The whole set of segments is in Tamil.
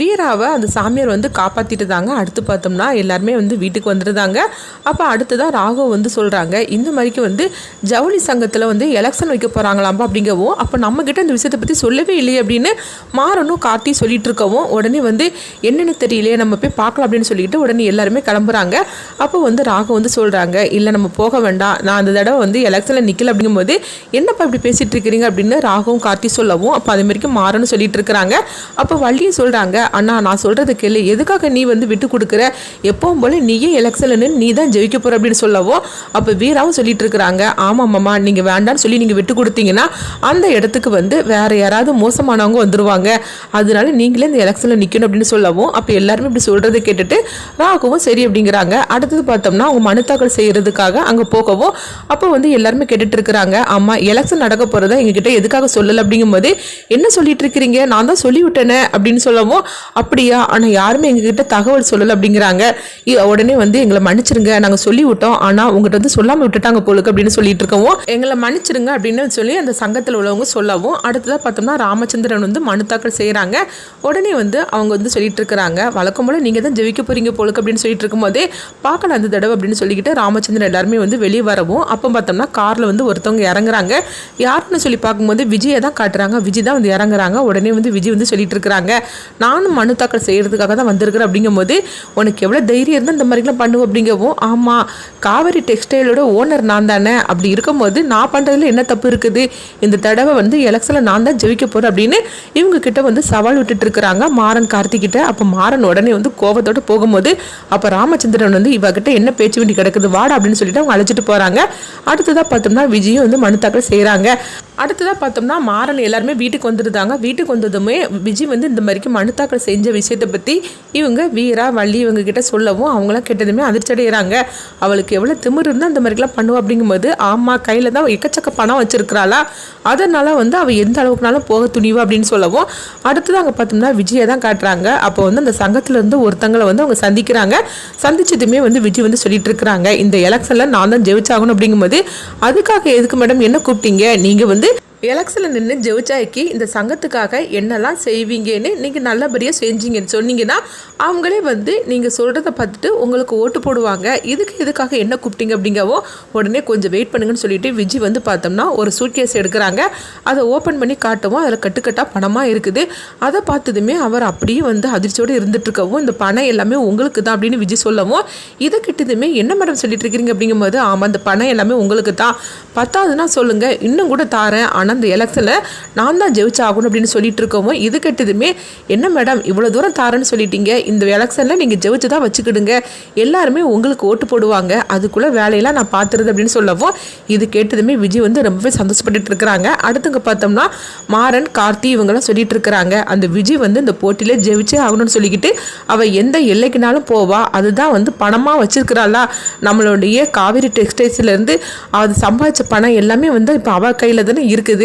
வீராவை அந்த சாமியார் வந்து காப்பாற்றிட்டு தாங்க அடுத்து பார்த்தோம்னா எல்லாருமே வந்து வீட்டுக்கு வந்துருந்தாங்க அப்போ அடுத்து தான் ராகவ் வந்து சொல்கிறாங்க இந்த மாதிரிக்கு வந்து ஜவுளி சங்கத்தில் வந்து எலெக்ஷன் வைக்க போகிறாங்களாம்பா அப்படிங்கவும் அப்போ நம்மக்கிட்ட இந்த விஷயத்தை பற்றி சொல்லவே இல்லையே அப்படின்னு மாறனும் கார்த்தி சொல்லிட்டு இருக்கவும் உடனே வந்து என்னென்னு தெரியலையே நம்ம போய் பார்க்கலாம் அப்படின்னு சொல்லிட்டு உடனே எல்லாருமே கிளம்புறாங்க. அப்போ வந்து ராகவ் வந்து சொல்கிறாங்க இல்லை நம்ம போக வேண்டாம். நான் அந்த தடவை வந்து எலெக்ஷனில் நிற்கல அப்படிங்கும்போது என்னப்பா இப்படி பேசிகிட்டு இருக்கிறீங்க? அப்படின்னு ராகவும் கார்த்தி சொல்லவும் அப்போ அதே மாதிரிக்கு மாறன்னு சொல்லிட்டு இருக்கிறாங்க அப்போ வள்ளியும் சொல்கிறாங்க அண்ணா நான் சொல்கிறது கேளு. எதுக்காக நீ வந்து விட்டு கொடுக்குற? எப்பவும் போல நீயே எலெக்ஷனில் நீ தான் ஜெயிக்க போகிற அப்படின்னு சொல்லவும் அப்போ வீராவும் சொல்லிட்டு இருக்கிறாங்க. ஆமாம்மாம்மா நீங்கள் வேண்டாம்னு சொல்லி நீங்கள் விட்டு கொடுத்தீங்கன்னா அந்த இடத்துக்கு வந்து வேறு யாராவது மோசமானவங்க வந்துடுவாங்க அதனால நீங்களே இந்த எலெக்ஷனில் நிற்கணும் அப்படின்னு சொல்லவும் அப்போ எல்லாருமே இப்படி சொல்கிறத கேட்டுட்டு ராகவும் சரி அப்படிங்கிறாங்க. அடுத்தது பார்த்தோம்னா அவங்க மனு தாக்கல் செய்கிறதுக்காக அங்கே போகவும் அப்போ வந்து எல்லாருமே கேட்டுட்டு இருக்கிறாங்க. அம்மா எலெக்ஷன் நடக்க போகிறத எங்ககிட்ட எதுக்காக சொல்லலை அப்படிங்கும்போது என்ன சொல்லிட்டு இருக்கிறீங்க? நான் தான் சொல்லிவிட்டேனே அப்படின்னு சொல்லவும் அப்படியா? ஆனால் யாருமே எங்ககிட்ட தகவல் சொல்லலை அப்படிங்கிறாங்க. உடனே வந்து எங்களை மன்னிச்சிருங்க நாங்கள் சொல்லி விட்டோம் ஆனால் உங்ககிட்ட வந்து சொல்லாமல் விட்டுட்டாங்க போலுக்கு அப்படின்னு சொல்லிட்டு இருக்கவும் எங்களை மன்னிச்சிருங்க அப்படின்னு சொல்லி அந்த சங்கத்தில் உள்ளவங்க சொல்லவும் அடுத்ததாக பார்த்தோம்னா ராமச்சந்திரன் வந்து மனு தாக்கல் செய்கிறாங்க உடனே வந்து அவங்க வந்து சொல்லிட்டு இருக்கிறாங்க. வழக்கம் போல் நீங்கள் தான் ஜெயிக்க போறீங்க போலுக்கு அப்படின்னு சொல்லிட்டு இருக்கும்போதே பார்க்கலாம் அந்த தடவை அப்படின்னு சொல்லிக்கிட்டு ராமச்சந்திரன் எல்லாருமே வந்து வெளியே வரவும் அப்போ பார்த்தோம்னா காரில் வந்து ஒருத்தவங்க இறங்குறாங்க. யாருன்னு சொல்லி பார்க்கும்போது விஜயை தான் காட்டுறாங்க. விஜய் தான் வந்து இறங்குறாங்க. உடனே வந்து விஜய் வந்து சொல்லிட்டு இருக்கிறாங்க. நானும் மனு தாக்கல் செய்கிறதுக்காக தான் வந்திருக்கிறேன் அப்படிங்கும்போது உனக்கு எவ்வளோ தைரியம் இருந்தால் இந்த மாதிரிலாம் பண்ணுவோம் அப்படிங்கவும் ஆமாம் காவேரி டெக்ஸ்டைலோட ஓனர் நான் தானே அப்படி இருக்கும்போது நான் பண்ணுறதுல என்ன தப்பு இருக்குது? இந்த தடவை வந்து எலெக்ஷனில் நான் தான் ஜெயிக்க போகிறேன் அப்படின்னு இவங்க கிட்ட வந்து சவால் விட்டுட்டு இருக்கிறாங்க. மாறன் கார்த்திகிட்ட. அப்போ மாறன் உடனே வந்து கோபத்தோடு போகும்போது அப்போ ராமச்சந்திரன் வந்து இவகிட்ட என்ன பேச்சு வேண்டி கிடக்குது வாடா அப்படின்னு சொல்லிட்டு அவங்க அழைச்சிட்டு போகிறாங்க அடுத்ததாக பார்த்தோம்னா விஜயும் வந்து மனு தாக்கல் செய்கிறாங்க அடுத்ததாக பார்த்தோம்னா மாறன் எல்லாருமே வீட்டுக்கு வந்துருந்தாங்க. வீட்டுக்கு வந்ததுமே விஜய் வந்து இந்த மாதிரிக்கு மனு தாக்கல் செஞ்ச விஷயத்தை பற்றி இவங்க வீரா வள்ளி இவங்க கிட்ட சொல்லவும் அவங்களாம் கெட்டதுமே அதிர்ச்சி அடைகிறாங்க அவளுக்கு எவ்வளோ திமிரு இருந்தால் அந்த மாதிரிலாம் பண்ணுவோம் அப்படிங்கும்போது ஆமாம் கையில் தான் எக்கச்சக்க பணம் வச்சுருக்கிறாளா? அதனால் வந்து அவள் எந்த அளவுக்குனாலும் போக துணிவா அப்படின்னு சொல்லவும் அடுத்தது அங்கே பார்த்தோம்னா விஜயை தான் காட்டுறாங்க. அப்போ வந்து அந்த சங்கத்துல இருந்து ஒருத்தங்களை வந்து அவங்க சந்திக்கிறாங்க. சந்திச்சதுமே வந்து விஜய் வந்து சொல்லிட்டு இருக்கிறாங்க. இந்த எலெக்ஷனில் நான் தான் ஜெயிச்சாகணும் அப்படிங்கும்போது அதுக்காக எதுக்கு மேடம் என்ன கூப்பிட்டீங்க? நீங்கள் வந்து எலெக்ஷனில் நின்று ஜெயிச்சாக்கி இந்த சங்கத்துக்காக என்னெல்லாம் செய்வீங்கன்னு நீங்கள் நல்லபடியாக செஞ்சீங்கன்னு சொன்னீங்கன்னா அவங்களே வந்து நீங்கள் சொல்கிறத பார்த்துட்டு உங்களுக்கு ஓட்டு போடுவாங்க. இதுக்கு இதுக்காக என்ன கூப்பிட்டீங்க அப்படிங்கவோ உடனே கொஞ்சம் வெயிட் பண்ணுங்கன்னு சொல்லிட்டு விஜய் வந்து பார்த்தோம்னா ஒரு சூட்கேஸ் எடுக்கிறாங்க. அதை ஓப்பன் பண்ணி காட்டவும் அதில் கட்டுக்கட்டாக பணமாக இருக்குது. அதை பார்த்ததுமே அவர் அப்படியே வந்து அதிர்ச்சியோடு இருந்துகிட்ருக்கவும் இந்த பணம் எல்லாமே உங்களுக்கு தான் அப்படின்னு விஜய் சொல்லவும் இதை கிட்டதுமே என்ன மேடம் சொல்லிட்டு இருக்கிறீங்க அப்படிங்கும்போது ஆமாம் அந்த பணம் எல்லாமே உங்களுக்கு தான் பத்தாவதுன்னா சொல்லுங்கள் இன்னும் கூட தாரேன் ஆனால் இந்த எலெக்ஷனில் நான் தான் ஜெயிச்சாகணும் அப்படின்னு சொல்லிட்டு இருக்கோமோ இது கெட்டதுமே என்ன மேடம் இவ்வளோ தூரம் தாரேன்னு சொல்லிட்டீங்க. இந்த எலெக்ஷனில் நீங்கள் ஜெயிச்சு தான் வச்சுக்கிடுங்க. எல்லாருமே உங்களுக்கு ஓட்டு போடுவாங்க. அதுக்குள்ளே வேலையெல்லாம் நான் பார்த்துருது அப்படின்னு சொல்லவும் இது கேட்டதுமே விஜய் வந்து ரொம்பவே சந்தோஷப்பட்டுட்டு இருக்கிறாங்க. அடுத்துங்க பார்த்தோம்னா மாறன் கார்த்தி இவங்கெல்லாம் சொல்லிட்டு இருக்கிறாங்க. அந்த விஜய் வந்து இந்த போட்டியில் ஜெயிச்சே ஆகணும்னு சொல்லிக்கிட்டு அவள் எந்த எல்லைக்குனாலும் போவா. அதுதான் வந்து பணமாக வச்சிருக்கிறாளா. நம்மளுடைய காவிரி டெக்ஸ்டைல்ஸ்லேருந்து அது சம்பாதிச்ச பணம் எல்லாமே வந்து இப்போ அவள் கையில் தானே இருக்குது.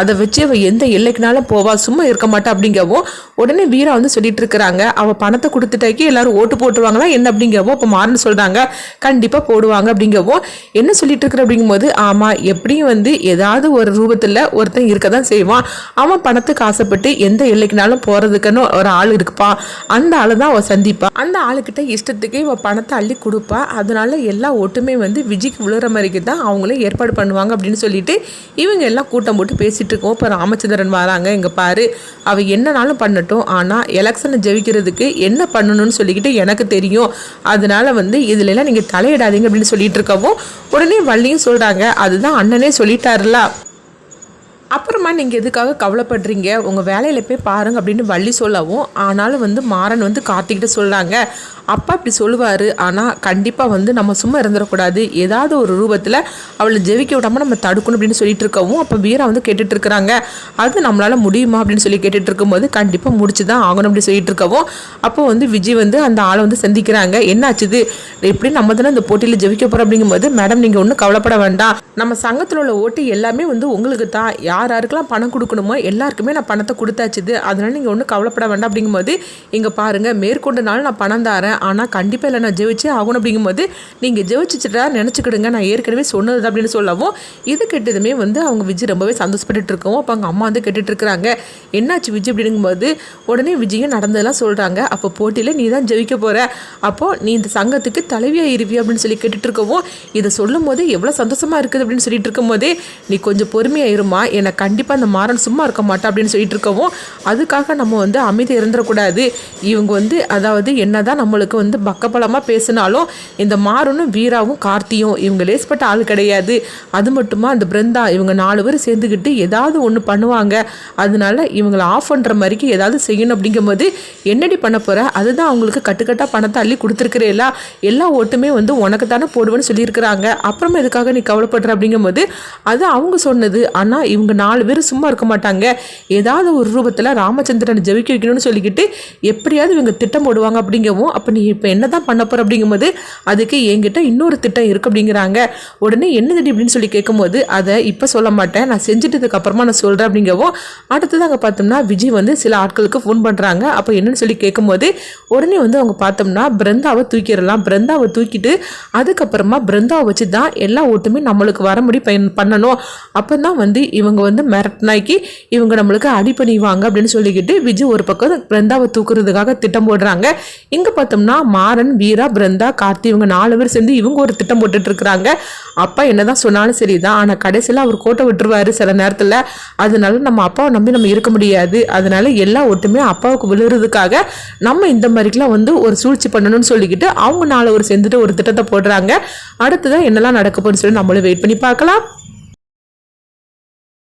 அதை வச்சு அவள் எந்த எல்லைக்குனாலும் போவா சும்மா இருக்க மாட்டா அப்படிங்கவும் உடனே வீரா வந்து சொல்லிட்டு இருக்கிறாங்க. அவள் பணத்தை கொடுத்துட்டாக்கி எல்லாரும் ஓட்டு போட்டுருவாங்களா என்ன அப்படிங்கவும் இப்போ மாறன்னு சொல்கிறாங்க கண்டிப்பாக போடுவாங்க அப்படிங்கவும் என்ன சொல்லிட்டு இருக்கிற அப்படிங்கும்போது ஆமாம் எப்படியும் வந்து ஏதாவது ஒரு ரூபத்தில் ஒருத்தன் இருக்க தான் செய்வான். அவன் பணத்துக்கு ஆசைப்பட்டு எந்த எல்லைக்குனாலும் போகிறதுக்குன்னு ஒரு ஆள் இருக்குப்பா. அந்த ஆளை தான் அவள் சந்திப்பா. அந்த ஆளுக்கிட்ட இஷ்டத்துக்கு இவ பணத்தை அள்ளி கொடுப்பா. அதனால எல்லா ஓட்டுமே வந்து விஜய்க்கு விழுற மாதிரிக்கு தான் அவங்களே ஏற்பாடு பண்ணுவாங்க அப்படின்னு சொல்லிட்டு இவங்க எல்லாம் கூட்டம் போட்டு பேசிகிட்டு இருக்கோம் இப்போ ராமச்சந்திரன் வராங்க. இங்கே பாரு அவள் என்னனாலும் பண்ணட்டும். ஆனால் எலெக்ஷனை ஜெயிக்கிறதுக்கு என்ன பண்ணணும்னு சொல்லிக்கிட்டு எனக்கு தெரியும். அதனால் வந்து இதுலலாம் நீங்கள் தலையிடாதீங்க அப்படின்னு சொல்லிட்டு இருக்கவும் உடனே வள்ளியும் சொல்கிறாங்க அதுதான் அண்ணனே சொல்லிட்டாருல. அப்புறமா நீங்கள் எதுக்காக கவலைப்படுறீங்க? உங்கள் வேலையில் போய் பாருங்க அப்படின்னு வள்ளி சொல்லவும் ஆனாலும் வந்து மாறன் வந்து கார்த்திகிட்ட சொல்கிறாங்க அப்பா இப்படி சொல்லுவார் ஆனால் கண்டிப்பாக வந்து நம்ம சும்மா இருந்துடக்கூடாது. ஏதாவது ஒரு ரூபத்தில் அவளை ஜெயிக்க விடாமல் நம்ம தடுக்கணும் அப்படின்னு சொல்லிட்டு இருக்கவும் அப்போ வீரா வந்து கேட்டுட்டு இருக்கிறாங்க. அது நம்மளால் முடியுமா அப்படின்னு சொல்லி கேட்டுட்டு இருக்கும்போது கண்டிப்பாக முடிச்சு தான் ஆகணும் அப்படின்னு சொல்லிட்டு இருக்கவும் அப்போ வந்து விஜய் வந்து அந்த ஆளை வந்து சந்திக்கிறாங்க. என்னாச்சுது எப்படி நம்ம தானே இந்த போட்டியில் ஜெயிக்க போகிறோம் அப்படிங்கும்போது மேடம் நீங்கள் ஒன்றும் கவலைப்பட வேண்டாம். நம்ம சங்கத்தில் உள்ள ஓட்டு எல்லாமே வந்து உங்களுக்கு தான். யார் யாருக்கெல்லாம் பணம் கொடுக்கணுமோ எல்லாருக்குமே நான் பணத்தை கொடுத்தாச்சுது அதனால நீங்கள் ஒன்றும் கவலைப்பட வேண்டாம் அப்படிங்கும்போது இங்கே பாருங்கள் மேற்கொண்ட நாள் நான் பணம் தாரேன். சொல்கிறேன் ஆனால் கண்டிப்பாக இல்லை நான் ஜெயிச்சே ஆகணும் அப்படிங்கும்போது நீங்கள் ஜெயிச்சிட்டா நினச்சிக்கிடுங்க. நான் ஏற்கனவே சொன்னது அப்படின்னு சொல்லவும் இது கெட்டதுமே வந்து அவங்க விஜய் ரொம்பவே சந்தோஷப்பட்டு இருக்கோம் அப்போ அவங்க அம்மா வந்து கேட்டுட்ருக்குறாங்க என்னாச்சு விஜய் அப்படிங்கும்போது உடனே விஜயும் நடந்ததெல்லாம் சொல்கிறாங்க அப்போ போட்டியில் நீ தான் ஜெயிக்க போகிற அப்போது நீ இந்த சங்கத்துக்கு தலைவியாக இருவி அப்படின்னு சொல்லி கேட்டுட்டு இருக்கவும் இதை சொல்லும் போது எவ்வளோ சந்தோஷமாக இருக்குது அப்படின்னு சொல்லிட்டு இருக்கும்போதே நீ கொஞ்சம் பொறுமையாக இருமா. என்னை கண்டிப்பாக அந்த மாறன் சும்மா இருக்க மாட்டா அப்படின்னு சொல்லிட்டு இருக்கவும் அதுக்காக நம்ம வந்து அமைதி இருந்துடக்கூடாது. இவங்க வந்து அதாவது என்னதான் நம்மளுக்கு வந்து பக்கபலமாக பேசினாலும் இந்த மாறனும் வீராவும் கார்த்தியும் இவங்க லேஸ்பட்ட ஆள் கிடையாது. அது மட்டுமா அந்த பிருந்தா இவங்க நாலு பேர் சேர்ந்துக்கிட்டு ஏதாவது ஒன்று பண்ணுவாங்க. அதனால இவங்களை ஆஃப் பண்ணுற மாதிரிக்கு ஏதாவது செய்யணும் அப்படிங்கும்போது என்னடி பண்ண போகிற அதுதான் அவங்களுக்கு கட்டுக்கட்டாக பணத்தை அள்ளி கொடுத்துருக்குறேல. எல்லா ஓட்டுமே வந்து உனக்கு தானே போடுவேன்னு சொல்லியிருக்கிறாங்க. அப்புறமா இதுக்காக நீ கவலைப்படுற அப்படிங்கும்போது அது அவங்க சொன்னது. ஆனால் இவங்க நாலு பேர் சும்மா இருக்க மாட்டாங்க. ஏதாவது ஒரு ரூபத்தில் ராமச்சந்திரனை ஜெயிக்க வைக்கணும்னு சொல்லிக்கிட்டு எப்படியாவது இவங்க திட்டம் போடுவாங்க அப்படிங்கவும் அப்போ நீ இப்போ என்ன தான் பண்ண போகிற அப்படிங்கும்போது அதுக்கு என்கிட்ட இன்னொரு திட்டம் இருக்குது அப்படிங்கிறாங்க. உடனே என்னது அப்படின்னு சொல்லி கேட்கும்போது அதை இப்போ சொல்ல மாட்டேன். நான் செஞ்சுட்டதுக்கப்புறமா நான் சொல்கிறேன் அப்படிங்கவும் அடுத்தது அங்கே பார்த்தோம்னா விஜய் வந்து சில ஆட்களுக்கு ஃபோன் பண்ணுறாங்க அப்போ என்னன்னு சொல்லி கேட்கும்போது உடனே வந்து அவங்க பார்த்தோம்னா பிருந்தாவை தூக்கிடலாம். பிருந்தாவை தூக்கிட்டு அதுக்கப்புறமா பிருந்தாவை வச்சு தான் எல்லா ஓட்டுமே நம்மளுக்கு வர முடி பயன் பண்ணணும். அப்போ தான் வந்து இவங்க வந்து மிரட்டினாக்கி இவங்க நம்மளுக்கு அடி பண்ணிவாங்க அப்படின்னு சொல்லிக்கிட்டு விஜய் ஒரு பக்கம் பிருந்தாவை தூக்குறதுக்காக திட்டம் போடுறாங்க. இங்கே பார்த்தோம்னா மாறன் வீரா பிருந்தா கார்த்தி இவங்க நாலு பேர் சேர்ந்து இவங்க ஒரு திட்டம் போட்டுட்டு இருக்கிறாங்க. அப்பா என்னதான் சொன்னாலும் சரிதான். ஆனால் கடைசியில் அவர் கோட்டை விட்டுருவாரு சில நேரத்தில். அதனால நம்ம அப்பாவை நம்பி நம்ம இருக்க முடியாது. அதனால எல்லா ஒட்டுமே அப்பாவுக்கு விழுறதுக்காக நம்ம இந்த மாதிரிக்கெல்லாம் வந்து ஒரு சூழ்ச்சி பண்ணணும்னு சொல்லிக்கிட்டு அவங்க நாலு ஒரு சேர்ந்துட்டு ஒரு திட்டத்தை போடுறாங்க. அடுத்ததான் என்னெல்லாம் நடக்க போகுதுன்னு சொல்லி நம்மளும் வெயிட் பண்ணி பார்க்கலாம்.